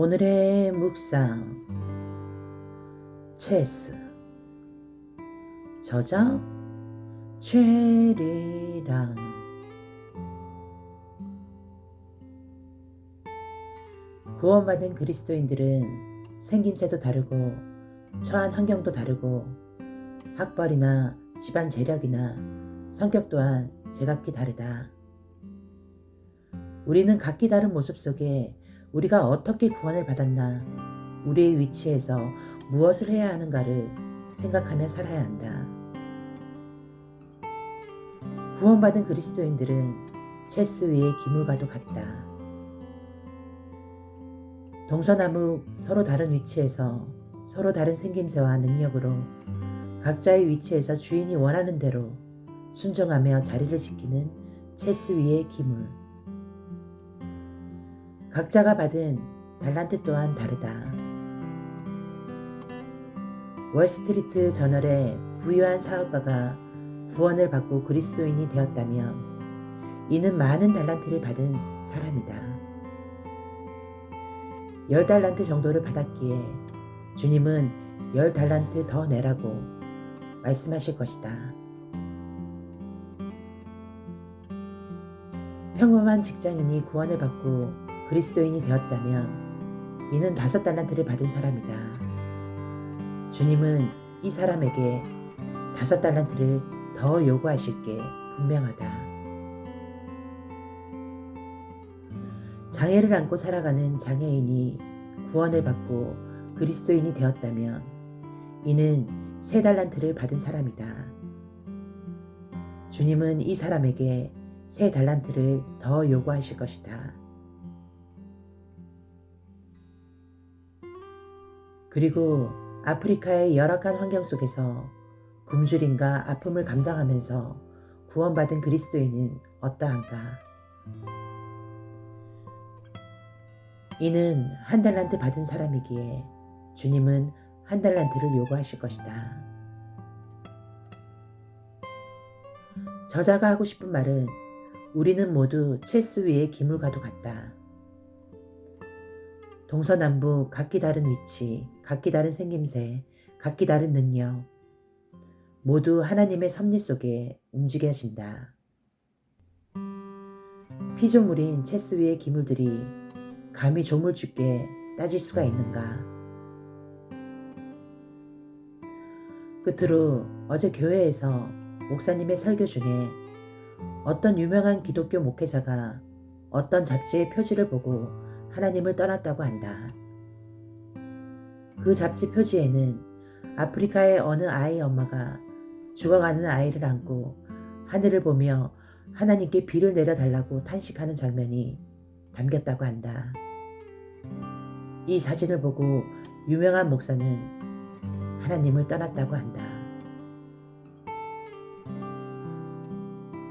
오늘의 묵상. 체스. 저자 최리랑. 구원받은 그리스도인들은 생김새도 다르고 처한 환경도 다르고 학벌이나 집안 재력이나 성격 또한 제각기 다르다. 우리는 각기 다른 모습 속에 우리가 어떻게 구원을 받았나, 우리의 위치에서 무엇을 해야 하는가를 생각하며 살아야 한다. 구원받은 그리스도인들은 체스 위의 기물과도 같다. 동서남북 서로 다른 위치에서 서로 다른 생김새와 능력으로 각자의 위치에서 주인이 원하는 대로 순종하며 자리를 지키는 체스 위의 기물. 각자가 받은 달란트 또한 다르다. 월스트리트 저널의 부유한 사업가가 구원을 받고 그리스도인이 되었다면 이는 많은 달란트를 받은 사람이다. 열 달란트 정도를 받았기에 주님은 열 달란트 더 내라고 말씀하실 것이다. 평범한 직장인이 구원을 받고 그리스도인이 되었다면 이는 다섯 달란트를 받은 사람이다. 주님은 이 사람에게 다섯 달란트를 더 요구하실 게 분명하다. 장애를 안고 살아가는 장애인이 구원을 받고 그리스도인이 되었다면 이는 세 달란트를 받은 사람이다. 주님은 이 사람에게 세 달란트를 더 요구하실 것이다. 그리고 아프리카의 열악한 환경 속에서 굶주림과 아픔을 감당하면서 구원받은 그리스도인은 어떠한가? 이는 한 달란트 받은 사람이기에 주님은 한 달란트를 요구하실 것이다. 저자가 하고 싶은 말은 우리는 모두 체스 위의 기물과도 같다. 동서남북 각기 다른 위치, 각기 다른 생김새, 각기 다른 능력, 모두 하나님의 섭리 속에 움직여진다. 피조물인 체스 위의 기물들이 감히 조물주께 따질 수가 있는가? 끝으로 어제 교회에서 목사님의 설교 중에 어떤 유명한 기독교 목회자가 어떤 잡지의 표지를 보고 하나님을 떠났다고 한다. 그 잡지 표지에는 아프리카의 어느 아이 엄마가 죽어가는 아이를 안고 하늘을 보며 하나님께 비를 내려달라고 탄식하는 장면이 담겼다고 한다. 이 사진을 보고 유명한 목사는 하나님을 떠났다고 한다.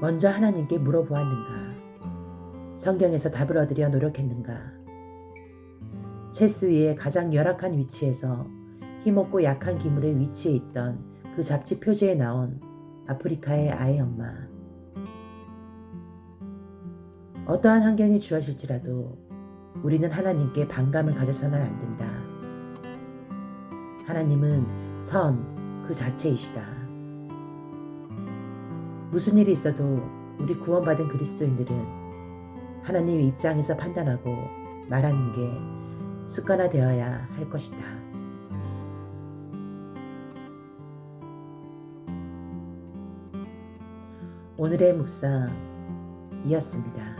먼저 하나님께 물어보았는가? 성경에서 답을 얻으려 노력했는가? 체스 위에 가장 열악한 위치에서 힘없고 약한 기물의 위치에 있던 그 잡지 표지에 나온 아프리카의 아이 엄마. 어떠한 환경이 주어질지라도 우리는 하나님께 반감을 가져서는 안 된다. 하나님은 선 그 자체이시다. 무슨 일이 있어도 우리 구원받은 그리스도인들은 하나님 입장에서 판단하고 말하는 게 습관화되어야 할 것이다. 오늘의 묵상 이었습니다.